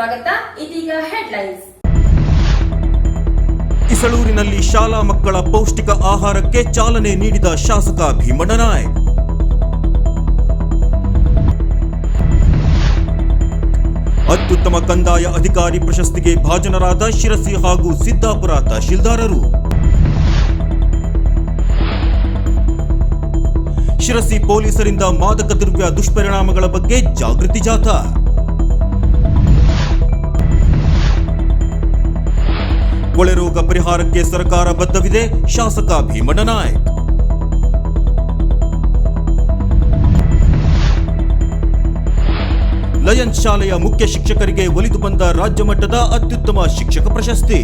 ಸ್ವಾಗತ. ಇದೀಗ ಹೆಡ್ಲೈನ್ಸ್ ಇಸಳೂರಿನಲ್ಲಿ ಶಾಲಾ ಮಕ್ಕಳ ಪೌಷ್ಟಿಕ ಆಹಾರಕ್ಕೆ ಚಾಲನೆ ನೀಡಿದ ಶಾಸಕ ಭೀಮಣ್ಣ ನಾಯಕ್. ಅತ್ಯುತ್ತಮ ಕಂದಾಯ ಅಧಿಕಾರಿ ಪ್ರಶಸ್ತಿಗೆ ಭಾಜನರಾದ ಶಿರಸಿ ಹಾಗೂ ಸಿದ್ದಾಪುರ ತಹಶೀಲ್ದಾರರು. ಶಿರಸಿ ಪೊಲೀಸರಿಂದ ಮಾದಕ ದ್ರವ್ಯ ದುಷ್ಪರಿಣಾಮಗಳ ಬಗ್ಗೆ ಜಾಗೃತಿ ಜಾಥಾ. ಕೊಳೆ ರೋಗ ಪರಿಹಾರಕ್ಕೆ ಸರ್ಕಾರ ಬದ್ಧವಿದೆ. ಶಾಸಕ ಭೀಮಣ್ಣ ಲಯನ್ಸ್ ಶಾಲೆಯ ಮುಖ್ಯ ಶಿಕ್ಷಕರಿಗೆ ಒಲಿದು ಬಂದ ರಾಜ್ಯ ಮಟ್ಟದ ಅತ್ಯುತ್ತಮ ಶಿಕ್ಷಕ ಪ್ರಶಸ್ತಿ.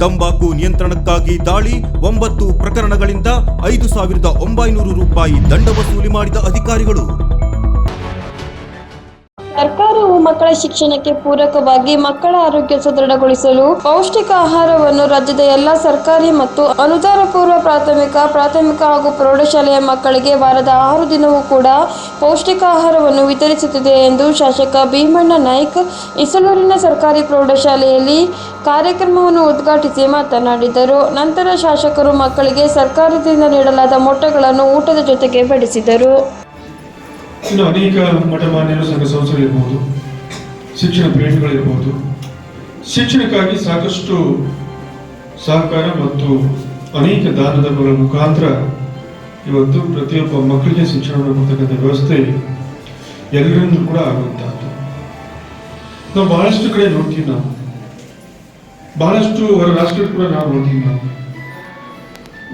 ತಂಬಾಕು ನಿಯಂತ್ರಣಕ್ಕಾಗಿ ದಾಳಿ, ಒಂಬತ್ತು ಪ್ರಕರಣಗಳಿಂದ ಐದು ಸಾವಿರದ ಒಂಬೈನೂರು ರೂಪಾಯಿ ದಂಡ ವಸೂಲಿ ಮಾಡಿದ ಅಧಿಕಾರಿಗಳು. ಮಕ್ಕಳ ಶಿಕ್ಷಣಕ್ಕೆ ಪೂರಕವಾಗಿ ಮಕ್ಕಳ ಆರೋಗ್ಯ ಸದೃಢಗೊಳಿಸಲು ಪೌಷ್ಟಿಕ ಆಹಾರವನ್ನು ರಾಜ್ಯದ ಎಲ್ಲಾ ಸರ್ಕಾರಿ ಮತ್ತು ಅನುದಾನ ಪೂರ್ವ ಪ್ರಾಥಮಿಕ ಪ್ರಾಥಮಿಕ ಹಾಗೂ ಪ್ರೌಢಶಾಲೆಯ ಮಕ್ಕಳಿಗೆ ವಾರದ ಆರು ದಿನವೂ ಕೂಡ ಪೌಷ್ಟಿಕ ಆಹಾರವನ್ನು ವಿತರಿಸುತ್ತಿದೆ ಎಂದು ಶಾಸಕ ಭೀಮಣ್ಣ ನಾಯ್ಕ್ ಇಸಲೂರಿನ ಸರ್ಕಾರಿ ಪ್ರೌಢಶಾಲೆಯಲ್ಲಿ ಕಾರ್ಯಕ್ರಮವನ್ನು ಉದ್ಘಾಟಿಸಿ ಮಾತನಾಡಿದರು. ನಂತರ ಶಾಸಕರು ಮಕ್ಕಳಿಗೆ ಸರ್ಕಾರದಿಂದ ನೀಡಲಾದ ಮೊಟ್ಟೆಗಳನ್ನು ಊಟದ ಜೊತೆಗೆ ಬಡಿಸಿದರು. ಇನ್ನು ಅನೇಕ ಮಠಮಾನ್ಯರು ಸಂಘ ಸಂಸ್ಥೆಗಳಿರ್ಬೋದು. ಶಿಕ್ಷಣ ಪ್ರೇಮಿಗಳಿರ್ಬೋದು ಶಿಕ್ಷಣಕ್ಕಾಗಿ ಸಾಕಷ್ಟು ಸಹಕಾರ ಮತ್ತು ಅನೇಕ ದಾನ ಧರ್ಮಗಳ ಮುಖಾಂತರ ಇವತ್ತು ಪ್ರತಿಯೊಬ್ಬ ಮಕ್ಕಳಿಗೆ ಶಿಕ್ಷಣವನ್ನು ಕೊಡ್ತಕ್ಕಂಥ ವ್ಯವಸ್ಥೆ ಎಲ್ಲರಿಂದ ಕೂಡ ಆಗುವಂತಹದ್ದು. ನಾವು ಬಹಳಷ್ಟು ಕಡೆ ನೋಡ್ತೀವಿ ನಾವು. ಬಹಳಷ್ಟು ಹೊರ ರಾಷ್ಟ್ರ ಕೂಡ ನಾವು ನೋಡ್ತೀವಿ ನಾವು.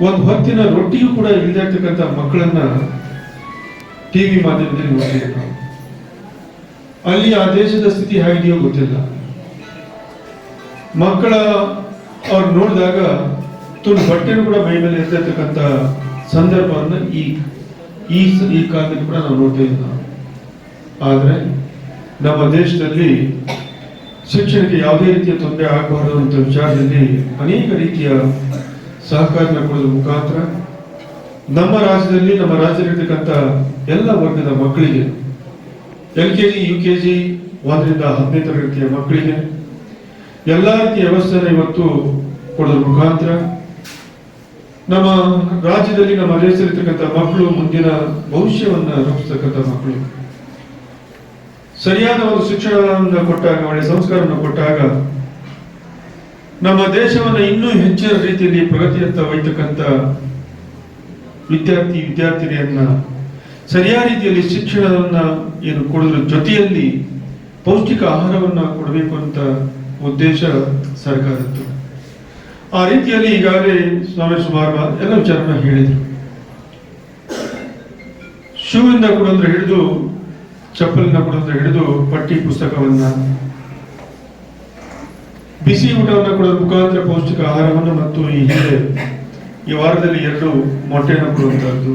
ಒಂದು ಹೊತ್ತಿನ ರೊಟ್ಟಿಯೂ ಕೂಡ ಇಲ್ಲದೇ ಇರ್ತಕ್ಕಂಥ ಮಕ್ಕಳನ್ನ ಟಿವಿ ಮಾಧ್ಯಮದಲ್ಲಿ ನೋಡ್ತೀವಿ ನಾವು. ಅಲ್ಲಿ ಆ ದೇಶದ ಸ್ಥಿತಿ ಹೇಗಿದೆಯೋ ಗೊತ್ತಿಲ್ಲ. ಮಕ್ಕಳ ಅವ್ರು ನೋಡಿದಾಗ ತುಂಡು ಬಟ್ಟೆನೂ ಕೂಡ ಮೈ ಮೇಲೆ ಇರ್ತಕ್ಕಂಥ ಸಂದರ್ಭವನ್ನು ಈ ಈ ಈ ಕಾಲದಲ್ಲಿ ಕೂಡ ನಾವು ನೋಡ್ತಾ ನಾವು. ಆದ್ರೆ ನಮ್ಮ ದೇಶದಲ್ಲಿ ಶಿಕ್ಷಣಕ್ಕೆ ಯಾವುದೇ ರೀತಿಯ ತೊಂದರೆ ಆಗಬಾರದು ಅಂತ ವಿಚಾರದಲ್ಲಿ ಅನೇಕ ರೀತಿಯ ಸಹಕಾರ ಕೊಡೋದ್ರ ಮುಖಾಂತರ ನಮ್ಮ ರಾಜ್ಯದಲ್ಲಿ, ನಮ್ಮ ರಾಜ್ಯದಲ್ಲಿರ್ತಕ್ಕಂಥ ಎಲ್ಲ ವರ್ಗದ ಮಕ್ಕಳಿಗೆ L K G, U K G ಒಂದರಿಂದ ಹತ್ತನೇ ತರಗತಿಯ ಮಕ್ಕಳಿಗೆ ಎಲ್ಲ ರೀತಿಯ ವ್ಯವಸ್ಥೆನ ಇವತ್ತು ಕೊಡೋದ್ರ ಮುಖಾಂತರ ನಮ್ಮ ರಾಜ್ಯದಲ್ಲಿ ನಮ್ಮ ದೇಶದಲ್ಲಿರ್ತಕ್ಕಂಥ ಮಕ್ಕಳು ಮುಂದಿನ ಭವಿಷ್ಯವನ್ನು ರೂಪಿಸ್ತಕ್ಕಂಥ ಮಕ್ಕಳು. ಸರಿಯಾದ ಒಂದು ಶಿಕ್ಷಣವನ್ನು ಕೊಟ್ಟಾಗ, ಒಳ್ಳೆ ಸಂಸ್ಕಾರವನ್ನು ಕೊಟ್ಟಾಗ ನಮ್ಮ ದೇಶವನ್ನು ಇನ್ನೂ ಹೆಚ್ಚಿನ ರೀತಿಯಲ್ಲಿ ಪ್ರಗತಿಯತ್ತ ಒಯ್ತಕ್ಕಂಥ ವಿದ್ಯಾರ್ಥಿ, ವಿದ್ಯಾರ್ಥಿನಿಯನ್ನ ಸರಿಯಾದ ರೀತಿಯಲ್ಲಿ ಶಿಕ್ಷಣವನ್ನು ಏನು ಕೊಡೋದ್ರ ಜೊತೆಯಲ್ಲಿ ಪೌಷ್ಟಿಕ ಆಹಾರವನ್ನು ಕೊಡಬೇಕು ಅಂತ ಉದ್ದೇಶ ಸರ್ಕಾರದ್ದು. ಆ ರೀತಿಯಲ್ಲಿ ಈಗಾಗಲೇ ಸ್ವಾಮಿ ಸುಮಾರು ಎಲ್ಲ ವಿಚಾರನ ಹೇಳಿದರು. ಶೂವಿಂದ ಕೊಡೋದ್ರ ಹಿಡಿದು, ಚಪ್ಪಲಿಂದ ಕೊಡೋದ್ರ ಹಿಡಿದು ಪಟ್ಟಿ ಪುಸ್ತಕವನ್ನ, ಬಿಸಿ ಊಟವನ್ನು ಕೊಡೋದ್ರ ಮುಖಾಂತರ ಪೌಷ್ಟಿಕ ಆಹಾರವನ್ನು ಮತ್ತು ಈ ಹಿಂದೆ ಈ ವಾರದಲ್ಲಿ ಎರಡು ಮೊಟ್ಟೆಯನ್ನು ಕೊಡುವಂತಹದ್ದು.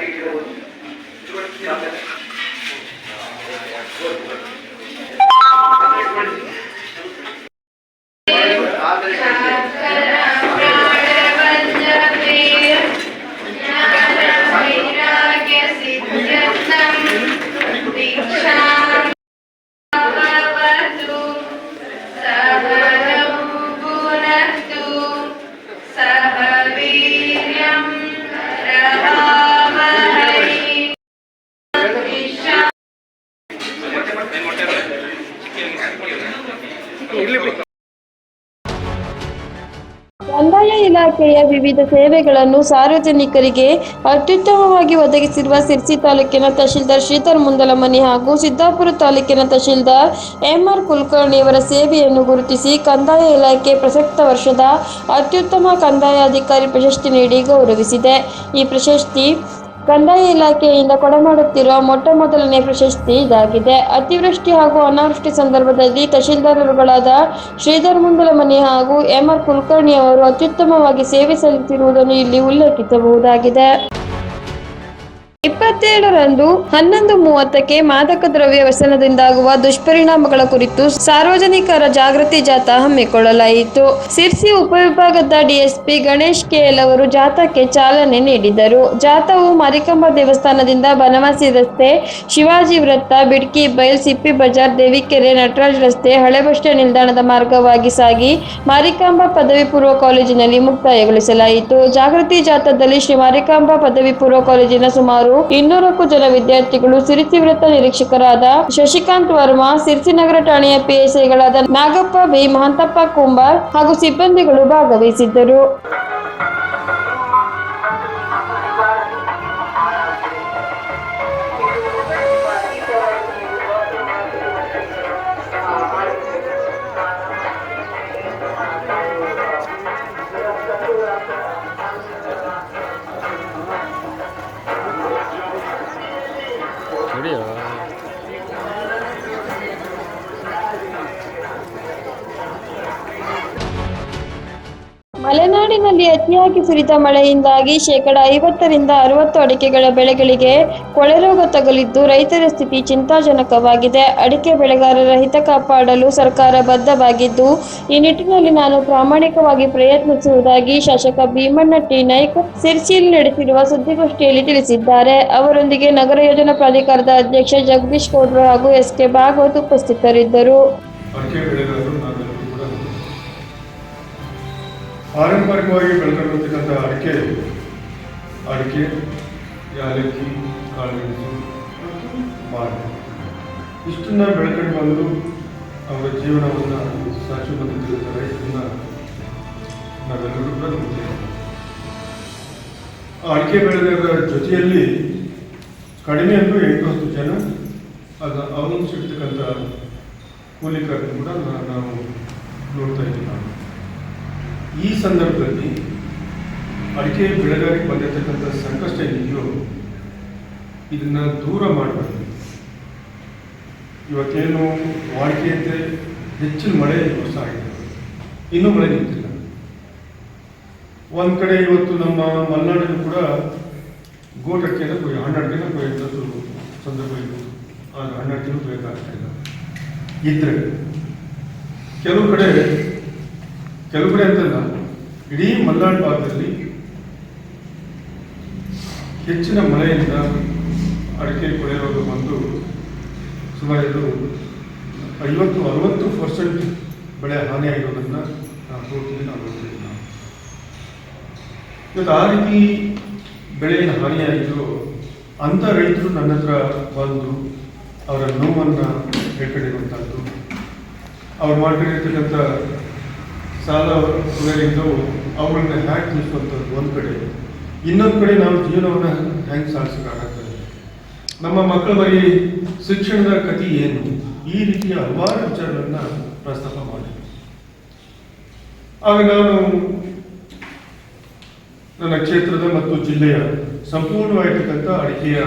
Thank you. ಕಂದಾಯ ಇಲಾಖೆಯ ವಿವಿಧ ಸೇವೆಗಳನ್ನು ಸಾರ್ವಜನಿಕರಿಗೆ ಅತ್ಯುತ್ತಮವಾಗಿ ಒದಗಿಸಿರುವ ಸಿರ್ಸಿ ತಾಲೂಕಿನ ತಹಶೀಲ್ದಾರ್ ಶ್ರೀಧರ್ ಮುಂದಲಮನಿ ಹಾಗೂ ಸಿದ್ದಾಪುರ ತಾಲೂಕಿನ ತಹಶೀಲ್ದಾರ್ ಎಂಆರ್ ಕುಲಕರ್ಣಿಯವರ ಸೇವೆಯನ್ನು ಗುರುತಿಸಿ ಕಂದಾಯ ಇಲಾಖೆ ಪ್ರಸಕ್ತ ವರ್ಷದ ಅತ್ಯುತ್ತಮ ಕಂದಾಯ ಅಧಿಕಾರಿ ಪ್ರಶಸ್ತಿ ನೀಡಿ ಗೌರವಿಸಿದೆ. ಈ ಪ್ರಶಸ್ತಿ ಕಂದಾಯ ಇಲಾಖೆಯಿಂದ ಕೊಡಮಾಡುತ್ತಿರುವ ಮೊಟ್ಟ ಮೊದಲನೇ ಪ್ರಶಸ್ತಿ ಇದಾಗಿದೆ. ಅತಿವೃಷ್ಟಿ ಹಾಗೂ ಅನಾವೃಷ್ಟಿ ಸಂದರ್ಭದಲ್ಲಿ ತಹಶೀಲ್ದಾರರುಗಳಾದ ಶ್ರೀಧರ್ ಮುಂದಲಮನಿ ಹಾಗೂ ಎಂಆರ್ ಕುಲಕರ್ಣಿ ಅವರು ಅತ್ಯುತ್ತಮವಾಗಿ ಸೇವೆ ಸಲ್ಲಿಸಿರುವುದನ್ನು ಇಲ್ಲಿ ಉಲ್ಲೇಖಿಸಬಹುದಾಗಿದೆ. ಇಪ್ಪತ್ತೇಳರಂದು ಹನ್ನೊಂದು ಮೂವತ್ತಕ್ಕೆ ಮಾದಕ ದ್ರವ್ಯ ವ್ಯಸನದಿಂದಾಗುವ ದುಷ್ಪರಿಣಾಮಗಳ ಕುರಿತು ಸಾರ್ವಜನಿಕರ ಜಾಗೃತಿ ಜಾಥಾ ಹಮ್ಮಿಕೊಳ್ಳಲಾಯಿತು. ಸಿರ್ಸಿ ಉಪವಿಭಾಗದ ಡಿಎಸ್ಪಿ ಗಣೇಶ್ ಕೆಎಲ್ ಅವರು ಜಾಥಾಕ್ಕೆ ಚಾಲನೆ ನೀಡಿದರು. ಜಾಥಾವು ಮಾರಿಕಾಂಬಾ ದೇವಸ್ಥಾನದಿಂದ ಬನವಾಸಿ ರಸ್ತೆ, ಶಿವಾಜಿ ವೃತ್ತ, ಬಿಡ್ಕಿ ಬೈಲ್ ಸಿಪ್ಪಿ ಬಜಾರ್, ದೇವಿಕೆರೆ, ನಟರಾಜ್ ರಸ್ತೆ ಹಳೆ ಬಸ್ ನಿಲ್ದಾಣದ ಮಾರ್ಗವಾಗಿ ಸಾಗಿ ಮಾರಿಕಾಂಬ ಪದವಿ ಪೂರ್ವ ಕಾಲೇಜಿನಲ್ಲಿ ಮುಕ್ತಾಯಗೊಳಿಸಲಾಯಿತು. ಜಾಗೃತಿ ಜಾಥಾದಲ್ಲಿ ಶ್ರೀ ಮಾರಿಕಾಂಬ ಪದವಿ ಪೂರ್ವ ಕಾಲೇಜಿನ ಸುಮಾರು ಇನ್ನೂರಕ್ಕೂ ಜನ ವಿದ್ಯಾರ್ಥಿಗಳು ಸಿರಿಸಿ ವೃತ್ತ ನಿರೀಕ್ಷಕರಾದ ಶಶಿಕಾಂತ್ ವರ್ಮಾ, ಸಿರಿಸಿ ನಗರ ಠಾಣೆಯ ಪಿಎಸ್ಐಗಳಾದ ನಾಗಪ್ಪ ಬಿ, ಮಹಂತಪ್ಪ ಕುಂಬಾರ್ ಹಾಗೂ ಸಿಬ್ಬಂದಿಗಳು ಭಾಗವಹಿಸಿದ್ದರು. ಅತಿಯಾಗಿ ಸುರಿದ ಮಳೆಯಿಂದಾಗಿ ಶೇಕಡ ಐವತ್ತರಿಂದ ಅರವತ್ತು ಅಡಿಕೆಗಳ ಬೆಳೆಗಳಿಗೆ ಕೊಳೆ ರೋಗ ತಗುಲಿದ್ದು ರೈತರ ಸ್ಥಿತಿ ಚಿಂತಾಜನಕವಾಗಿದೆ. ಅಡಿಕೆ ಬೆಳೆಗಾರರ ಹಿತ ಕಾಪಾಡಲು ಸರ್ಕಾರ ಬದ್ಧವಾಗಿದ್ದು, ಈ ನಿಟ್ಟಿನಲ್ಲಿ ನಾನು ಪ್ರಾಮಾಣಿಕವಾಗಿ ಪ್ರಯತ್ನಿಸುವುದಾಗಿ ಶಾಸಕ ಭೀಮಣ್ಣ ಟಿ ನಾಯ್ಕ್ ಸಿರ್ಸಿಯಲ್ಲಿ ನಡೆಸಿರುವ ಸುದ್ದಿಗೋಷ್ಠಿಯಲ್ಲಿ ತಿಳಿಸಿದ್ದಾರೆ. ಅವರೊಂದಿಗೆ ನಗರ ಯೋಜನಾ ಪ್ರಾಧಿಕಾರದ ಅಧ್ಯಕ್ಷ ಜಗದೀಶ್ ಗೌಡ್ರು ಹಾಗೂ ಎಸ್ ಕೆ ಭಾಗವತ್ ಉಪಸ್ಥಿತರಿದ್ದರು. ಪಾರಂಪರಿಕವಾಗಿ ಬೆಳ್ಕೊಂಡಿರ್ತಕ್ಕಂಥ ಅಡಿಕೆ. ಅಡಿಕೆ, ಯಾಲಕ್ಕಿ ಕಾಳುಮೆಣಸು ಮಾರು ಇಷ್ಟನ್ನ ಬೆಳ್ಕೊಂಡು ಬಂದು ಅವರ ಜೀವನವನ್ನು ಬಂದಿರ್ತಕ್ಕಂಥ ರೈತರನ್ನ ನಾವೆಲ್ಲರೂ ಕೂಡ ಆ ಅಡಿಕೆ ಬೆಳೆದವರ ಜೊತೆಯಲ್ಲಿ ಕಡಿಮೆ ಅಂದರೆ ಎಂಟು ಜನ ಅದು ಅವಲಂಬಿಸಿರ್ತಕ್ಕಂಥ ಕೂಲಿಕಾರರು ಕೂಡ ನಾವು ನೋಡ್ತಾ ಇದ್ದೀವಿ ನಾವು. ಈ ಸಂದರ್ಭದಲ್ಲಿ ಅಡಿಕೆ ಬೆಳೆಗಾರಿಗೆ ಬಂದಿರತಕ್ಕಂಥ ಸಂಕಷ್ಟ ಏನಿದೆಯೋ ಇದನ್ನ ದೂರ ಮಾಡಬೇಕು. ಇವತ್ತೇನು ವಾಡಿಕೆಯಂತೆ ಹೆಚ್ಚಿನ ಮಳೆ ವರ್ಷ ಆಗಿದೆ. ಇನ್ನೂ ಮಳೆ ನಿಂತಿಲ್ಲ. ಒಂದು ಕಡೆ ಇವತ್ತು ನಮ್ಮ ಮಲೆನಾಡಲ್ಲೂ ಕೂಡ ಗೋಟ್ ಅಡಿಕೆನ ಕೊಯ್ ಹಣ್ಣು ಸಂದರ್ಭ ಇತ್ತು. ಆದರೆ ಹಣ್ಣು ಅಡಿಕೆನೂ ಇಲ್ಲ. ಇದ್ರೆ ಕೆಲವು ಕಡೆ ಕೆಲವು ಕಡೆ ಅಂತಲ್ಲ, ಇಡೀ ಮಲೆನಾಡು ಭಾಗದಲ್ಲಿ ಹೆಚ್ಚಿನ ಮಳೆಯಿಂದ ಅಡಿಕೆ ಕೊಳೆ ರೋಗ ಬಂದು ಸುಮಾರು ಐವತ್ತು, ಅರವತ್ತು ಪರ್ಸೆಂಟ್ ಬೆಳೆ ಹಾನಿಯಾಗಿರೋದನ್ನು ನಾವು ನೋಡ್ತೀವಿ ನಾವು ನೋಡ್ತೀವಿ ನಾವು. ಇವತ್ತು ಆ ರೀತಿ ಬೆಳೆಯನ್ನು ಹಾನಿಯಾಗಿದ್ದು ಅಂಥ ರೈತರು ನನ್ನ ಹತ್ರ ಬಂದು ಅವರ ನೋವನ್ನು ಹೇಳ್ಕೊಂಡಿರುವಂಥದ್ದು ಅವ್ರು ಮಾಡ್ಕೊಂಡಿರ್ತಕ್ಕಂಥ ಸಾಲ ಇದ್ದವು ಅವುಗಳನ್ನ ಹ್ಯಾಕ್ ತಿಳಿಸುವಂಥದ್ದು ಒಂದು ಕಡೆ. ಇನ್ನೊಂದು ಕಡೆ ನಾವು ಜೀವನವನ್ನು ಹ್ಯಾಂಗ್ ಸಾಧಿಸೋಕ್ಕಾಗತ್ತದೆ ನಮ್ಮ ಮಕ್ಕಳ ಬಗ್ಗೆ ಶಿಕ್ಷಣದ ಕತಿ ಏನು? ಈ ರೀತಿಯ ಹಲವಾರು ವಿಚಾರಗಳನ್ನು ಪ್ರಸ್ತಾಪ ಮಾಡಿ ಆಗ ನಾನು ನನ್ನ ಕ್ಷೇತ್ರದ ಮತ್ತು ಜಿಲ್ಲೆಯ ಸಂಪೂರ್ಣವಾಗಿರ್ತಕ್ಕಂಥ ಅಡಿಕೆಯ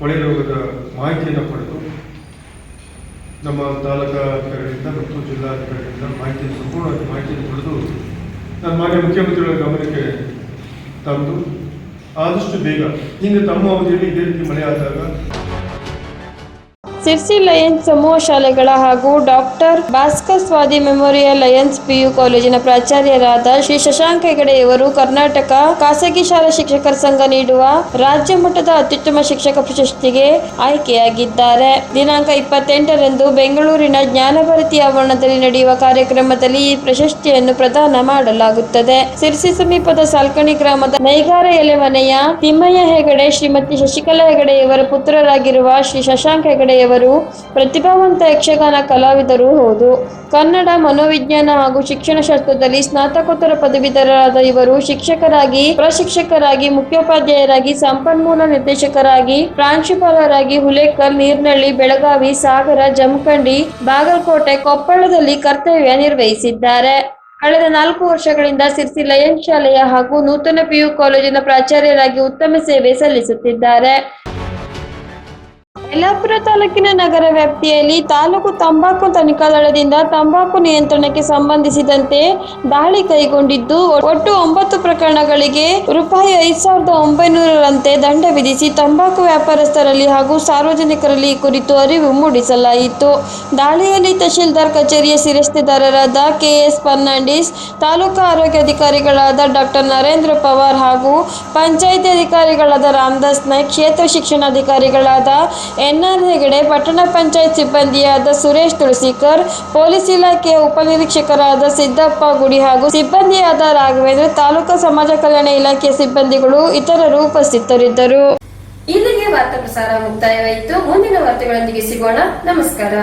ಕೊಳೆ ರೋಗದ ಮಾಹಿತಿಯನ್ನು ಪಡೆದು ನಮ್ಮ ತಾಲೂಕಾ ಅಧಿಕಾರಿಗಳಿಂದ ಮತ್ತು ಜಿಲ್ಲಾ ಜಿಲ್ಲಾಧಿಕಾರಿಗಳಿಂದ ಮಾಹಿತಿಯನ್ನು ಸಂಪೂರ್ಣವಾಗಿ ಮಾಹಿತಿಯನ್ನು ಪಡೆದು ನಾನು ಮಾನ್ಯ ಮುಖ್ಯಮಂತ್ರಿಗಳ ಗಮನಕ್ಕೆ ತಂದು ಆದಷ್ಟು ಬೇಗ ಹಿಂದೆ ತಮ್ಮ ಅವಧಿಯಲ್ಲಿ ಇದೇ ರೀತಿ ಮಳೆ ಆದಾಗ ಸಿರ್ಸಿ ಲಯನ್ಸ್ ಸಮೂಹ ಶಾಲೆಗಳ ಹಾಗೂ doctor Bhaskar Swadi memorial Lions PU ಕಾಲೇಜಿನ ಪ್ರಾಚಾರ್ಯರಾದ ಶ್ರೀ ಶಶಾಂಕ್ ಹೆಗಡೆಯವರು ಕರ್ನಾಟಕ ಖಾಸಗಿ ಶಾಲಾ ಶಿಕ್ಷಕರ ಸಂಘ ನೀಡುವ ರಾಜ್ಯ ಮಟ್ಟದ ಅತ್ಯುತ್ತಮ ಶಿಕ್ಷಕ ಪ್ರಶಸ್ತಿಗೆ ಆಯ್ಕೆಯಾಗಿದ್ದಾರೆ. ದಿನಾಂಕ ಇಪ್ಪತ್ತೆಂಟರಂದು ಬೆಂಗಳೂರಿನ ಜ್ಞಾನಭಾರತಿ ಆವರಣದಲ್ಲಿ ನಡೆಯುವ ಕಾರ್ಯಕ್ರಮದಲ್ಲಿ ಈ ಪ್ರಶಸ್ತಿಯನ್ನು ಪ್ರದಾನ ಮಾಡಲಾಗುತ್ತದೆ. ಸಿರ್ಸಿ ಸಮೀಪದ ಸಾಲ್ಕಣಿ ಗ್ರಾಮದ ನೈಗಾರ ಎಲೆಮನೆಯ ತಿಮ್ಮಯ್ಯ ಹೆಗಡೆ ಶ್ರೀಮತಿ ಶಶಿಕಲಾ ಹೆಗಡೆಯವರ ಪುತ್ರರಾಗಿರುವ ಶ್ರೀ ಶಶಾಂಕ್ ಹೆಗಡೆಯವರು ಇವರು ಪ್ರತಿಭಾವಂತ ಯಕ್ಷಗಾನ ಕಲಾವಿದರು ಹೌದು. ಕನ್ನಡ ಮನೋವಿಜ್ಞಾನ ಹಾಗೂ ಶಿಕ್ಷಣ ಶಾಸ್ತ್ರದಲ್ಲಿ ಸ್ನಾತಕೋತ್ತರ ಪದವೀಧರರಾದ ಇವರು ಶಿಕ್ಷಕರಾಗಿ, ಪ್ರಶಿಕ್ಷಕರಾಗಿ, ಮುಖ್ಯೋಪಾಧ್ಯಾಯರಾಗಿ, ಸಂಪನ್ಮೂಲ ನಿರ್ದೇಶಕರಾಗಿ, ಪ್ರಾಂಶುಪಾಲರಾಗಿ ಹುಲೇಕಲ್, ನೀರ್ನಳ್ಳಿ, ಬೆಳಗಾವಿ, ಸಾಗರ, ಜಮಖಂಡಿ, ಬಾಗಲಕೋಟೆ, ಕೊಪ್ಪಳದಲ್ಲಿ ಕರ್ತವ್ಯ ನಿರ್ವಹಿಸಿದ್ದಾರೆ. ಕಳೆದ ನಾಲ್ಕು ವರ್ಷಗಳಿಂದ ಸಿರ್ಸಿ ಲಯನ್ ಶಾಲೆಯ ಹಾಗೂ ನೂತನ ಪಿಯು ಕಾಲೇಜಿನ ಪ್ರಾಚಾರ್ಯರಾಗಿ ಉತ್ತಮ ಸೇವೆ ಸಲ್ಲಿಸುತ್ತಿದ್ದಾರೆ. ಯಲ್ಲಾಪುರ ತಾಲೂಕಿನ ನಗರ ವ್ಯಾಪ್ತಿಯಲ್ಲಿ ತಾಲೂಕು ತಂಬಾಕು ತನಿಖಾ ದಳದಿಂದ ತಂಬಾಕು ನಿಯಂತ್ರಣಕ್ಕೆ ಸಂಬಂಧಿಸಿದಂತೆ ದಾಳಿ ಕೈಗೊಂಡಿದ್ದು, ಒಟ್ಟು ಒಂಬತ್ತು ಪ್ರಕರಣಗಳಿಗೆ ರೂಪಾಯಿ ಐದು ಸಾವಿರದ ಒಂಬೈನೂರರಂತೆ ದಂಡ ವಿಧಿಸಿ ತಂಬಾಕು ವ್ಯಾಪಾರಸ್ಥರಲ್ಲಿ ಹಾಗೂ ಸಾರ್ವಜನಿಕರಲ್ಲಿ ಈ ಕುರಿತು ಅರಿವು ಮೂಡಿಸಲಾಯಿತು. ದಾಳಿಯಲ್ಲಿ ತಹಶೀಲ್ದಾರ್ ಕಚೇರಿಯ ಶಿರಸ್ತೆದಾರರಾದ ಕೆಎಸ್ ಫರ್ನಾಂಡಿಸ್ ತಾಲೂಕು ಆರೋಗ್ಯಾಧಿಕಾರಿಗಳಾದ ಡಾಕ್ಟರ್ ನರೇಂದ್ರ ಪವಾರ್ ಹಾಗೂ ಪಂಚಾಯಿತಿ ಅಧಿಕಾರಿಗಳಾದ ರಾಮದಾಸ್ ನಾಯ್ಕ್, ಕ್ಷೇತ್ರ ಶಿಕ್ಷಣಾಧಿಕಾರಿಗಳಾದ ಎನ್ಆರ್ ಹೆಗಡೆ ಪಟ್ಟಣ ಪಂಚಾಯತ್ ಸಿಬ್ಬಂದಿಯಾದ ಸುರೇಶ್ ತುಳಸಿಕರ್, ಪೊಲೀಸ್ ಇಲಾಖೆಯ ಉಪನಿರೀಕ್ಷಕರಾದ ಸಿದ್ದಪ್ಪ ಗುಡಿ ಹಾಗೂ ಸಿಬ್ಬಂದಿಯಾದ ರಾಘವೇಂದ್ರ, ತಾಲೂಕು ಸಮಾಜ ಕಲ್ಯಾಣ ಇಲಾಖೆಯ ಸಿಬ್ಬಂದಿಗಳು ಇತರರು ಉಪಸ್ಥಿತರಿದ್ದರು. ಇಲ್ಲಿಗೆ ವಾರ್ತಾ ಪ್ರಸಾರ ಮುಕ್ತಾಯವಾಯಿತು. ಮುಂದಿನ ವಾರ್ತೆಗಳೊಂದಿಗೆ ಸಿಗೋಣ. ನಮಸ್ಕಾರ.